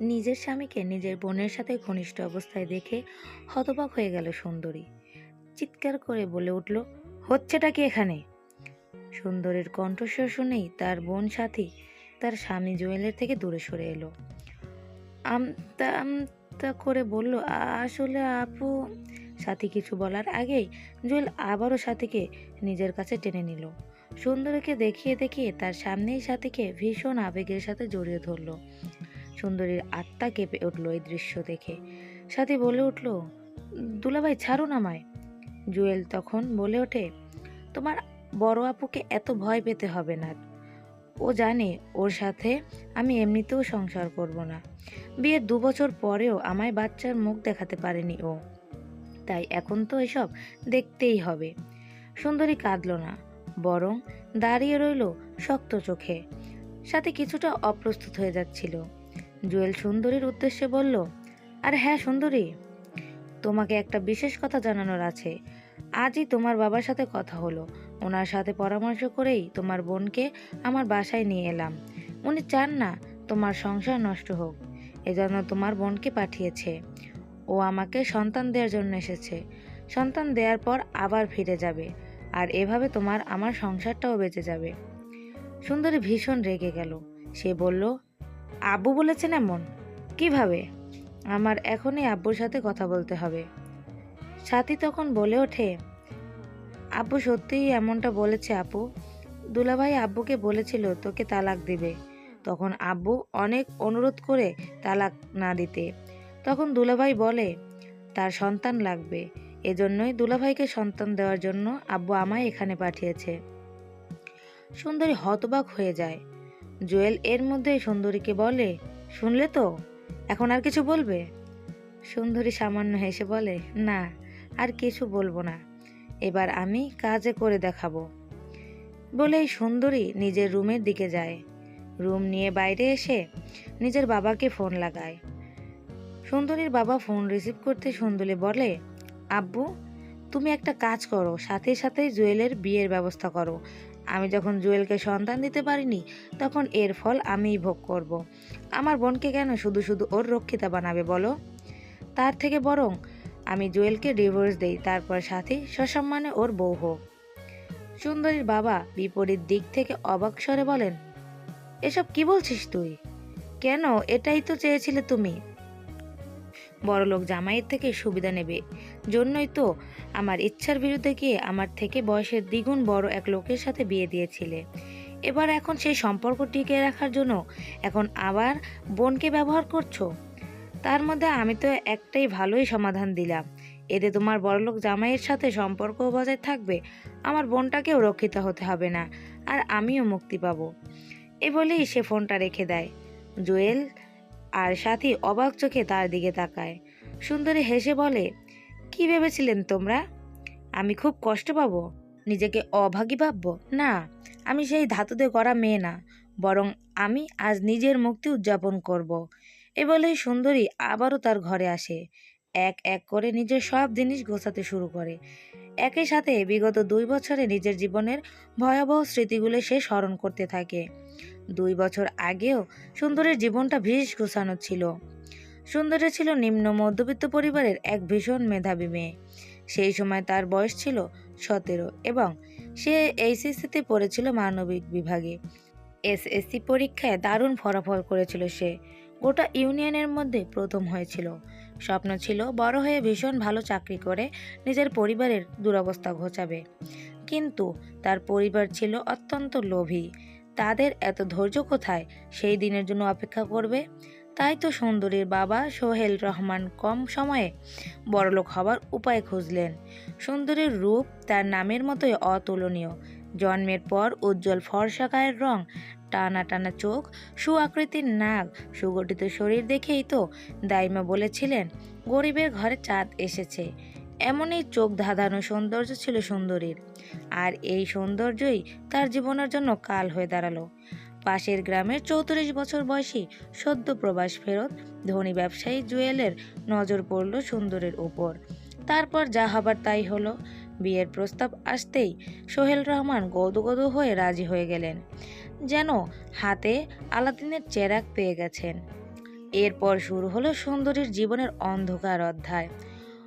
নিজের স্বামীকে নিজের বোনের সাথে ঘনিষ্ঠ অবস্থায় দেখে হতবাক হয়ে গেল সুন্দরী। চিৎকার করে বলে উঠল, হচ্ছেটা কি এখানে? সুন্দরীর কণ্ঠস্বর শুনেই তার বোন সাথী তার স্বামী জুয়েলের থেকে দূরে সরে এলো। আমতা আমতা করে বলল, আসলে আপু, সাথী কিছু বলার আগেই জুয়েল আবারও সাথীকে নিজের কাছে টেনে নিল। সুন্দরীকে দেখিয়ে দেখিয়ে তার সামনেই সাথীকে ভীষণ আবেগের সাথে জড়িয়ে ধরল। সুন্দরীর আত্মা কেঁপে উঠল এই দৃশ্য দেখে। সাথী বলে উঠল, দুলাভাই ছাড়ুন আমায়। জুয়েল তখন বলে ওঠে, তোমার বড় আপুকে এত ভয় পেতে হবে না। ও জানে ওর সাথে আমি এমনিতেও সংসার করব না। বিয়ের দু বছর পরেও আমায় বাচ্চার মুখ দেখাতে পারেনি ও। তাই এখন তো এসব দেখতেই হবে। সুন্দরী কাঁদল না, বরং দাঁড়িয়ে রইল শক্ত চোখে। সাথে কিছুটা অপ্রস্তুত হয়ে যাচ্ছিল। জুয়েল সুন্দরীর উদ্দেশ্যে বলল, আর হ্যাঁ সুন্দরী, তোমাকে একটা বিশেষ কথা জানানোর আছে। আজই তোমার বাবার সাথে কথা হলো। ওনার সাথে পরামর্শ করেই তোমার বোনকে আমার বাসায় নিয়ে এলাম। উনি চান না তোমার সংসার নষ্ট হোক। এজন্য তোমার বোনকে পাঠিয়েছে। ও আমাকে সন্তান দেওয়ার জন্য এসেছে। সন্তান দেওয়ার পর আবার ফিরে যাবে। আর এভাবে তোমার আমার সংসারটাও বেঁচে যাবে। সুন্দরী ভীষণ রেগে গেল। সে বলল আব্বু বলেছেন এমন। কীভাবে? আমার এখনই আব্বুর সাথে কথা বলতে হবে। সাথী তখন বলে ওঠে, আব্বু সত্যিই এমনটা বলেছে আপু। দুলাভাই আব্বুকে বলেছিল তোকে তালাক দিবে। তখন আব্বু অনেক অনুরোধ করে তালাক না দিতে। তখন দুলাভাই বলে, তার সন্তান লাগবে। এজন্যই দুলাভাইকে সন্তান দেওয়ার জন্য আব্বু আমায় এখানে পাঠিয়েছে। সুন্দরী হতবাক হয়ে যায়। জুয়েল এর মধ্যে সুন্দরীকে বলে, শুনলে তো? এখন আর কিছু বলবে? সুন্দরী সামান্য হেসে বলে, না, আর কিছু বলব না। এবার আমি কাজে করে দেখাবো। বলেই সুন্দরী নিজের রুমের দিকে যায়। রুম নিয়ে বাইরে এসে নিজের বাবাকে ফোন লাগায়। সুন্দরীর বাবা ফোন রিসিভ করতে সুন্দরী বলে, আব্বু, তুমি একটা কাজ করো, সাথে সাথে জুয়েলের বিয়ের ব্যবস্থা করো। আমি যখন জুয়েলকে সন্তান দিতে পারিনি, তখন এর ফল আমিই ভোগ করব। আমার বোনকে কেন শুধু শুধু ওর রক্ষিতা বানাবে বলো? তার থেকে বরং আমি জুয়েলকে ডিভোর্স দেই, তারপর সাথে সসম্মানে ওর বউ হোক। সুন্দরীর বাবা বিপরীত দিক থেকে অবাক স্বরে বলেন, এসব কি বলছিস তুই? কেন এটাই তো চেয়েছিলে তুমি? বড়লোক জামাইয়ের থেকে সুবিধা নেবে। জন্যই তো আমার ইচ্ছার বিরুদ্ধে গিয়ে আমার থেকে বয়সের দ্বিগুণ বড় এক লোকের সাথে বিয়ে দিয়েছিলে। এবার এখন সেই সম্পর্ক টিকিয়ে রাখার জন্য এখন আবার বোনকে ব্যবহার করছ? তার মধ্যে আমি তো একটাই ভালোই সমাধান দিলাম। এতে তোমার বড়লোক জামাইয়ের সাথে সম্পর্ক বজায় থাকবে, আমার বোনটাকেও রক্ষিত হতে হবে না, আর আমিও মুক্তি পাবো। এ বলেই সে ফোনটা রেখে দেয়। জুয়েল আর সাথী অবাক চোখে তার দিকে তাকায়। সুন্দরী হেসে বলে, কি ভেবেছিলেন তোমরা? আমি খুব কষ্ট পাবো। নিজেকে অভাগী ভাববো? না, আমি সেই ধাতুতে করা মেয়ে না। বরং আমি আজ নিজের মুক্তি উদযাপন করব। এ বলেই সুন্দরী আবারও তার ঘরে আসে। এক এক করে নিজের সব জিনিস গোছাতে শুরু করে। একই সাথে বিগত দুই বছরে নিজের জীবনের ভয়াবহ স্মৃতিগুলো সে স্মরণ করতে থাকে। দুই বছর আগেও সুন্দরের জীবনটা ভীষ গোছানো ছিল। সুন্দরী ছিল নিম্ন মধ্যবিত্ত পরিবারের এক ভীষণ মেধাবী মেয়ে। সেই সময় তার বয়স ছিল সতেরো এবং সে এইচএসসিতে পড়েছিল মানবিক বিভাগে। এসএসসি পরীক্ষায় দারুণ ফলাফল করেছিল সে। গোটা ইউনিয়নের মধ্যে প্রথম হয়েছিল। স্বপ্ন ছিল বড় হয়ে ভীষণ ভালো চাকরি করে নিজের পরিবারের দুরবস্থা ঘোচাবে। কিন্তু তার পরিবার ছিল অত্যন্ত লোভী। তাদের এত ধৈর্য কোথায়? সেই দিনের জন্য অপেক্ষা করবে? তাই তো সুন্দরীর বাবা সোহেল রহমান কম সময়ে বড়লোক হবার উপায় খুঁজলেন। সুন্দরীর রূপ তার নামের মতোই অতুলনীয়। জন্মের পর উজ্জ্বল ফর্সা গায়ের রং টানা টানা চোখ, সুআকৃতির নাক, সুগঠিত শরীর দেখেই তো দাইমা বলেছিলেন, গরিবের ঘরে চাঁদ এসেছে। এমনই চোখ ধাঁধানো সৌন্দর্য ছিল সুন্দরীর। আর এই সৌন্দর্যই তার জীবনের জন্য কাল হয়ে দাঁড়াল। পাশের গ্রামের চৌত্রিশ বছর বয়সী সদ্য প্রবাস ফেরত, ধনী ব্যবসায়ী জুয়েলের নজর পড়ল সুন্দরের উপর। তারপর যা হবার তাই হলো। বিয়ের প্রস্তাব আসতেই সোহেল রহমান গদগদ হয়ে রাজি হয়ে গেলেন। যেন হাতে আলাদিনের চেরাক পেয়ে গেছেন। এরপর শুরু হলো সুন্দরীর জীবনের অন্ধকার অধ্যায়।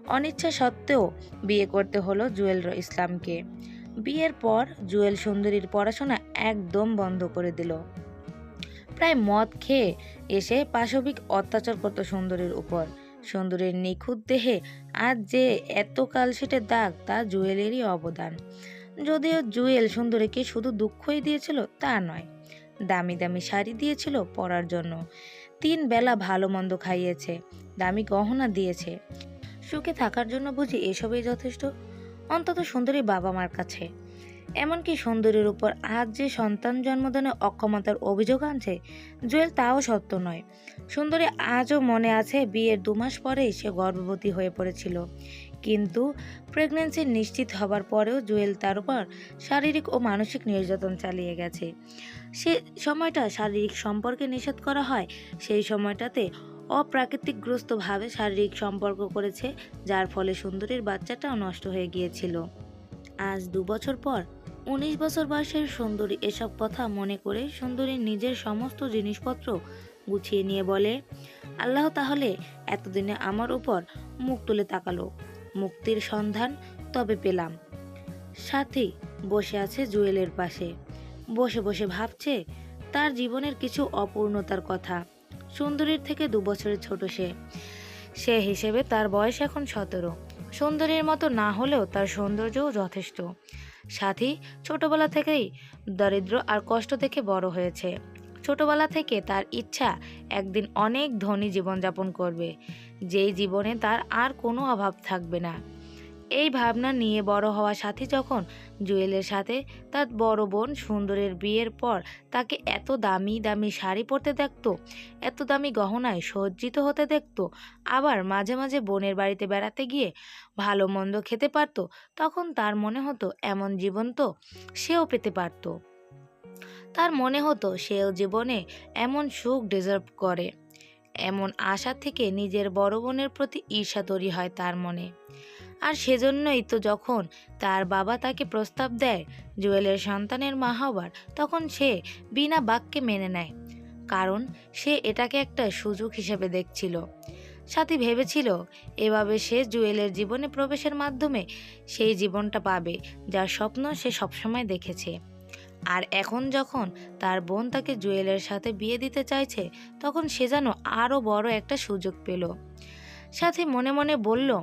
অনিচ্ছা সত্ত্বেও বিয়ে করতে হলো জুয়েল ইসলামকে। বিয়ের পর জুয়েল সুন্দরীর পড়াশোনা একদম বন্ধ করে দিল। প্রায় মদ খেয়ে এসে পাশবিক অত্যাচার করতো সুন্দরীর উপর। সুন্দরীর নিখুঁত দেহে আজ যে এত কালশিটের দাগ, তা জুয়েলেরই অবদান। যদিও জুয়েল সুন্দরীকে শুধু দুঃখই দিয়েছিল, তা নয়। দামি দামি শাড়ি দিয়েছিল পরার জন্য। তিন বেলা ভালো মন্দ খাইয়েছে, দামি গহনা দিয়েছে। সুখে থাকার জন্য বুঝি এসবই যথেষ্ট? অন্তত সুন্দরী বাবা মার কাছে। এমনকি সুন্দরীর উপর আজ যে সন্তান জন্মদানে অক্ষমতার অভিযোগ আনছে, জুয়েল তাও সত্য নয়। সুন্দরী আজও মনে আছে বিয়ের দু মাস পরেই সে গর্ভবতী হয়ে পড়েছিল। কিন্তু প্রেগনেন্সি নিশ্চিত হবার পরেও জুয়েল তার উপর শারীরিক ও মানসিক নির্যাতন চালিয়ে গেছে। সে সময়টা শারীরিক সম্পর্কে নিষেধ করা হয়, সেই সময়টাতে অপ্রাকৃতিকগ্রস্তভাবে শারীরিক সম্পর্ক করেছে, যার ফলে সুন্দরীর বাচ্চাটাও নষ্ট হয়ে গিয়েছিল। আজ দু বছর পর উনিশ বছর বয়সের সুন্দরী এসব কথা মনে করে সুন্দরী নিজের সমস্ত জিনিসপত্র গুছিয়ে নিয়ে বলে, আল্লাহ তাহলে এতদিনে আমার উপর মুখ তুলে তাকালো। মুক্তির সন্ধান তবে পেলাম। সাথী বসে আছে জুয়েলের পাশে। বসে বসে ভাবছে তার জীবনের কিছু অপূর্ণতার কথা। সুন্দরীর থেকে দু বছরের ছোট সে। সে হিসেবে তার বয়স এখন সতেরো। সুন্দরীর মতো না হলেও তার সৌন্দর্যও যথেষ্ট। সাথী ছোটবেলা থেকেই দরিদ্র আর কষ্ট দেখে বড় হয়েছে। ছোটবেলা থেকে তার ইচ্ছা একদিন অনেক ধনী জীবনযাপন করবে। যেই জীবনে তার আর কোনো অভাব থাকবে না। এই ভাবনা নিয়ে বড় হওয়া সাথে যখন জুয়েলের সাথে তার বড় বোন সুন্দরের বিয়ের পর তাকে এত দামি দামি শাড়ি পরতে দেখত, এত দামি গহনায় সজ্জিত হতে দেখত, আবার মাঝে মাঝে বোনের বাড়িতে বেড়াতে গিয়ে ভালো মন্দ খেতে পারতো, তখন তার মনে হতো এমন জীবন তো সেও পেতে পারতো। তার মনে হতো সেও জীবনে এমন সুখ ডিজার্ভ করে। এমন আশা থেকে নিজের বড় বোনের প্রতি ঈর্ষা তৈরি হয় তার মনে। আর সেজন্যই তো যখন তার বাবা তাকে প্রস্তাব দেয় জুয়েলের সন্তানের মা হবার, তখন সে বিনা বাক্যে মেনে নেয়। কারণ সে এটাকে একটা সুযোগ হিসেবে দেখছিল। সাথী ভেবেছিল এভাবে সে জুয়েলের জীবনে প্রবেশের মাধ্যমে সেই জীবনটা পাবে, যার স্বপ্ন সে সবসময় দেখেছে। আর এখন যখন তার বোন তাকে জুয়েলের সাথে বিয়ে দিতে চাইছে, তখন সে যেন আরও বড় একটা সুযোগ পেল। সাথে মনে মনে বলল,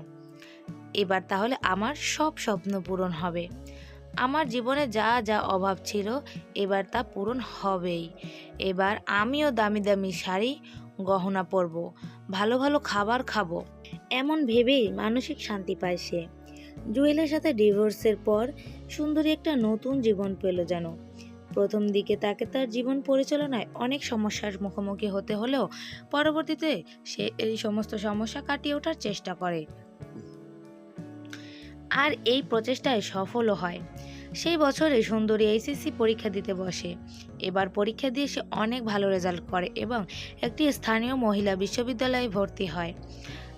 এবার তাহলে আমার সব স্বপ্ন পূরণ হবে। আমার জীবনে যা যা অভাব ছিল, এবার তা পূরণ হবেই। এবার আমিও দামি দামি শাড়ি, গহনা পরব, ভালো ভালো খাবার খাব। এমন ভেবেই মানসিক শান্তি পায় সে। জুয়েলের সাথে ডিভোর্সের পর সুন্দরী একটা নতুন জীবন পেল যেন। প্রথম দিকে তাকে তার জীবন পরিচালনায় অনেক সমস্যার মুখোমুখি হতে হলেও পরবর্তীতে সে এই সমস্ত সমস্যা কাটিয়ে ওঠার চেষ্টা করে। আর এই প্রচেষ্টায় সফলও হয়। সেই বছরে সুন্দরী এইচএসসি পরীক্ষা দিতে বসে। এবার পরীক্ষা দিয়ে সে অনেক ভালো রেজাল্ট করে এবং একটি স্থানীয় মহিলা বিশ্ববিদ্যালয়ে ভর্তি হয়।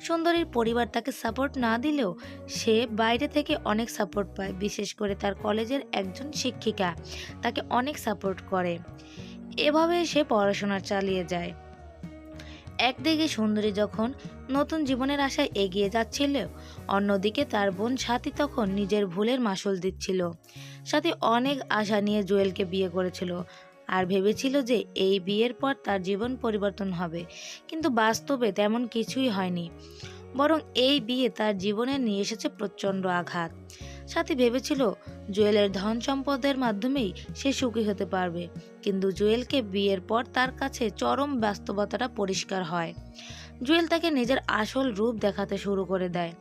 সুন্দরীর পরিবার তাকে সাপোর্ট না দিলেও সে বাইরে থেকে অনেক সাপোর্ট পায়, বিশেষ করে তার কলেজের একজন শিক্ষিকা তাকে অনেক সাপোর্ট করে। এভাবে সে পড়াশোনা চালিয়ে যায়। একদিকে সুন্দরী যখন নতুন জীবনের আশায় এগিয়ে যাচ্ছিল, অন্যদিকে তার বোন সাথী তখন নিজের ভুলের মাসুল দিচ্ছিল। সাথী অনেক আশা নিয়ে জুয়েলকে বিয়ে করেছিল। আর ভেবেছিল যে এই বিয়ের পর তার জীবন পরিবর্তন হবে। কিন্তু বাস্তবে তেমন কিছুই হয়নি। বরং এই বিয়ে তার জীবনে নিয়ে এসেছে প্রচণ্ড আঘাত। সাথী ভেবেছিল জুয়েলের ধন সম্পদের মাধ্যমেই সে সুখী হতে পারবে। কিন্তু জুয়েলকে বিয়ের পর তার কাছে চরম বাস্তবতাটা পরিষ্কার হয়। জুয়েল তাকে নিজের আসল রূপ দেখাতে শুরু করে দেয়।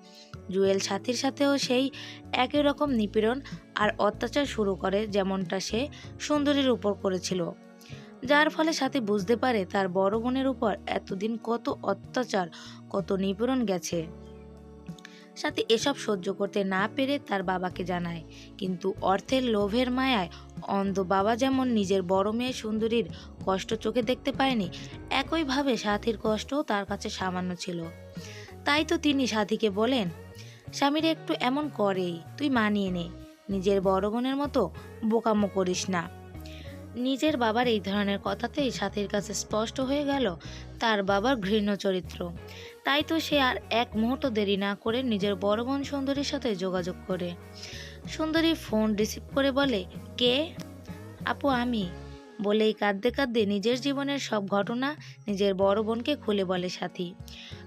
জুয়েল সাথীর সাথেও সেই একই রকম নিপীড়ন আর অত্যাচার শুরু করে যেমনটা সে সুন্দরীর উপর করেছিল। যার ফলে সাথী বুঝতে পারে তার বড় বোনের উপর এতদিন কত অত্যাচার, কত নিপীড়ন গেছে। সাথী এসব সহ্য করতে না পেরে তার বাবাকে জানায়, কিন্তু অর্থের লোভের মায়ায় অন্ধ বাবা যেমন নিজের বড় মেয়ে সুন্দরীর কষ্ট চোখে দেখতে পায়নি, একইভাবে সাথীর কষ্টও তার কাছে সামান্য ছিল। তাই তো তিনি সাথীকে বলেন স্বামীর একটু এমন করেই, তুই মানিয়ে নে। নিজের বড় বোনের মতো বোকামো করিস না। নিজের বাবার এই ধরনের কথাতেই সাথীর কাছে স্পষ্ট হয়ে গেল তার বাবার ঘৃণ্য চরিত্র। তাই তো সে আর এক মুহূর্ত দেরি না করে নিজের বড় বোন সুন্দরীর সাথে যোগাযোগ করে। সুন্দরী ফোন রিসিভ করে বলে, কে? আপু, আমি। বলেই কাঁদতে কাঁদতে নিজের জীবনের সব ঘটনা নিজের বড় বোনকে খুলে বলে সাথী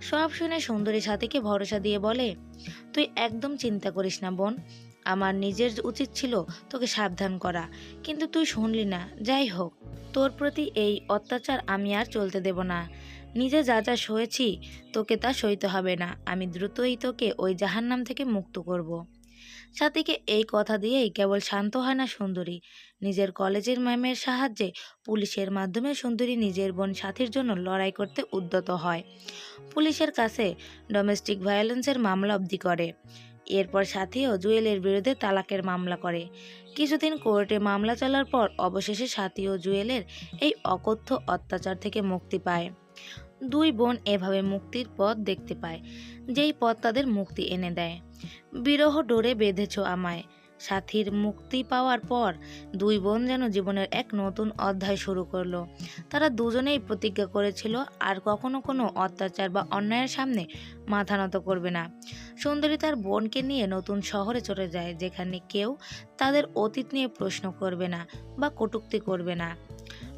সব শুনে সুন্দরী সাথীকে ভরসা দিয়ে বলে, তুই একদম চিন্তা করিস না বোন, আমার নিজের উচিত ছিল তোকে সাবধান করা, কিন্তু তুই শুনলি না, যাই হোক, তোর প্রতি এই অত্যাচার আমি আর চলতে দেব না নিজে যা যা সয়েছি তোকে তা সইতে হবে না, আমি দ্রুতই তোকে ওই জাহান্নাম থেকে মুক্ত করব। সাথীকে এই কথা দিয়েই কেবল শান্ত হয় না সুন্দরী। নিজের কলেজের ম্যামের সাহায্যে পুলিশের মাধ্যমে সুন্দরী নিজের বোন সাথীর জন্য লড়াই করতে উদ্যত হয়। পুলিশের কাছে ডোমেস্টিক ভায়োলেন্সের মামলা অবধি করে। এরপর সাথীও জুয়েলের বিরুদ্ধে তালাকের মামলা করে। কিছুদিন কোর্টে মামলা চলার পর অবশেষে সাথী ও জুয়েলের এই অকথ্য অত্যাচার থেকে মুক্তি পায়। দুই বোন এভাবে মুক্তির পথ দেখতে পায়, যেই পথ তাদের মুক্তি এনে দেয়। বিরহ ডোরে বেঁধেছ আমায়। সাথীর মুক্তি পাওয়ার পর দুই বোন যেন জীবনের এক নতুন অধ্যায় শুরু করল। তারা দুজনেই প্রতিজ্ঞা করেছিল, আর কখনো কোনো অত্যাচার বা অন্যায়ের সামনে মাথা নত করবে না। সুন্দরী তার বোনকে নিয়ে নতুন শহরে চলে যায়, যেখানে কেউ তাদের অতীত নিয়ে প্রশ্ন করবে না বা কটূক্তি করবে না।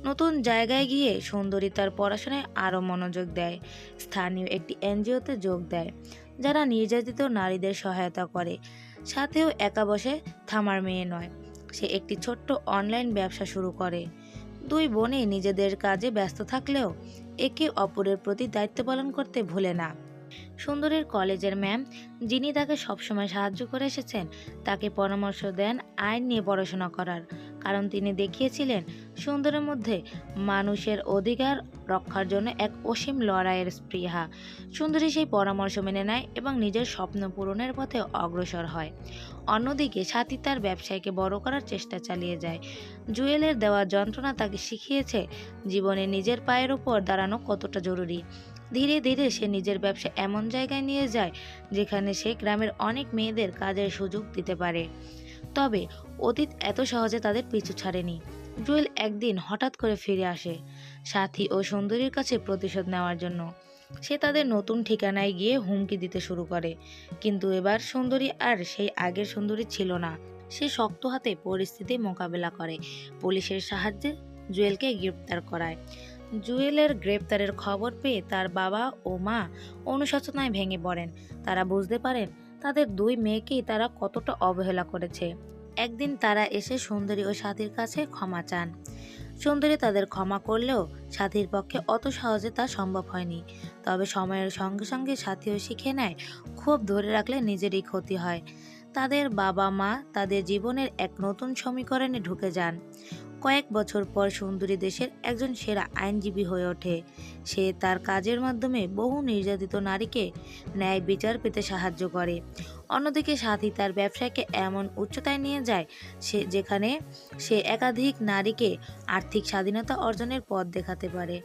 নতুন জায়গায় গিয়ে সুন্দরী তার পড়াশোনায় আরও মনোযোগ দেয়, স্থানীয় একটি এনজিওতে যোগ দেয়, যারা নির্যাতিত নারীদের সহায়তা করে। সাথেও একা বসে থামার মেয়ে নয়, সে একটি ছোট্ট অনলাইন ব্যবসা শুরু করে। দুই বোনে নিজেদের কাজে ব্যস্ত থাকলেও একে অপরের প্রতি দায়িত্ব পালন করতে ভুলে না। সুন্দরীর কলেজের ম্যাম, যিনি তাকে সবসময় সাহায্য করে এসেছেন, তাকে পরামর্শ দেন আইন নিয়ে পড়াশোনা করার। কারণ তিনি দেখিয়েছিলেন সুন্দরের মধ্যে মানুষের অধিকার রক্ষার জন্য এক অসীম লড়াইয়ের স্পৃহা। সুন্দরী সেই পরামর্শ মেনে নেয় এবং নিজের স্বপ্ন পূরণের পথে অগ্রসর হয়। অন্যদিকে সাথী তার ব্যবসায়কে বড় করার চেষ্টা চালিয়ে যায়। জুয়েলের দেওয়া যন্ত্রণা তাকে শিখিয়েছে জীবনে নিজের পায়ের ওপর দাঁড়ানো কতটা জরুরি। ধীরে ধীরে সে নিজের ব্যবসা এমন জায়গায় নিয়ে যায় যেখানে সে গ্রামের অনেক মেয়েদের কাজের সুযোগ দিতে পারে। তবে অতীত এত সহজে তাদের পিছু ছাড়েনি। জুয়েল একদিন হঠাৎ করে ফিরে আসে সাথী ও সুন্দরীর কাছে প্রতিশোধ নেওয়ার জন্য। সে তাদের নতুন ঠিকানায় গিয়ে হুমকি দিতে শুরু করে। কিন্তু এবার সুন্দরী আর সেই আগের সুন্দরী ছিল না। সে শক্ত হাতে পরিস্থিতি মোকাবেলা করে। পুলিশের সাহায্যে জুয়েলকে গ্রেপ্তার করায়। জুয়েলের গ্রেপ্তারের খবর পেয়ে তার বাবা ও মা অনুশোচনায় ভেঙে পড়েন। তারা বুঝতে পারেন তাদের দুই মেয়েকেই তারা কতটা অবহেলা করেছে। একদিন তারা এসে সুন্দরী ও সাথীর কাছে ক্ষমা চান। সুন্দরী তাদের ক্ষমা করলেও সাথীর পক্ষে অত সহজে তা সম্ভব হয়নি। তবে সময়ের সঙ্গে সঙ্গে সাথীও শিখে নেয়, খুব ধরে রাখলে নিজেরই ক্ষতি হয়। তাদের বাবা মা তাদের জীবনের এক নতুন সমীকরণে ঢুকে যান। কয়েক বছর পর সুন্দরী দেশের একজন সেরা আইনজীবী হয়ে ওঠে। সে তার কাজের মাধ্যমে বহু নির্যাতিত নারীকে ন্যায় বিচার পেতে সাহায্য করে। অন্যদিকে সাথী তার ব্যবসাকে এমন উচ্চতায় নিয়ে যায়, সে যেখানে সে একাধিক নারীকে আর্থিক স্বাধীনতা অর্জনের পথ দেখাতে পারে।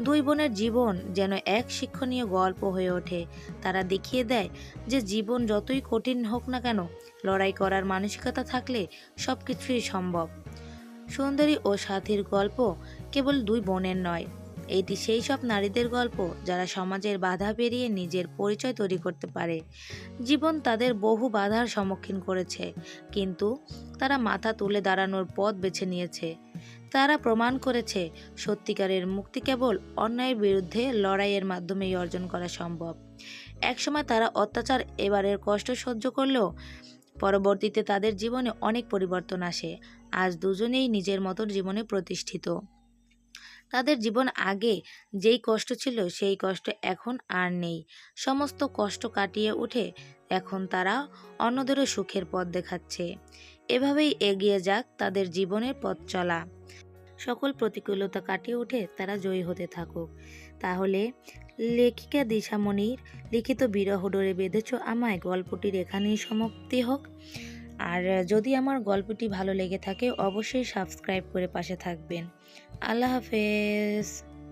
দুই বোনের জীবন যেন এক শিক্ষণীয় গল্প হয়ে ওঠে। তারা দেখিয়ে দেয় যে জীবন যতই কঠিন হোক না কেন, লড়াই করার মানসিকতা থাকলে সব কিছুই সম্ভব। সুন্দরী ও সাথীর গল্প কেবল দুই বোনের নয়। এটি সেই সব নারীদের গল্প যারা সমাজের বাধা পেরিয়ে নিজের পরিচয় তৈরি করতে পারে। জীবন তাদের বহু বাধার সম্মুখীন করেছে, কিন্তু তারা মাথা তুলে দাঁড়ানোর পথ বেছে নিয়েছে। তারা প্রমাণ করেছে সত্যিকারের মুক্তি কেবল অন্যায়ের বিরুদ্ধে লড়াইয়ের মাধ্যমেই অর্জন করা সম্ভব। একসময় তারা অত্যাচার, এবারের কষ্ট সহ্য করলেও পরবর্তীতে তাদের জীবনে অনেক পরিবর্তন আসে। আজ দুজনেই নিজের মতো জীবনে প্রতিষ্ঠিত। তাদের জীবন আগে যেই কষ্ট ছিল, সেই কষ্ট এখন আর নেই। সমস্ত কষ্ট কাটিয়ে উঠে এখন তারা অন্যদেরও সুখের পথ দেখাচ্ছে। এভাবেই এগিয়ে যাক তাদের জীবনের পথ চলা। সকল প্রতিকূলতা কাটিয়ে উঠে তারা জয়ী হতে থাকুক। তাহলে লেখিকা দিশামণির লিখিত বিরহ ডোরে বেঁধেছ আমায়, গল্পটির এখানেই সমাপ্তি হোক। আর যদি আমার গল্পটি ভালো লেগে থাকে অবশ্যই সাবস্ক্রাইব করে পাশে থাকবেন। আল্লাহ হাফেজ।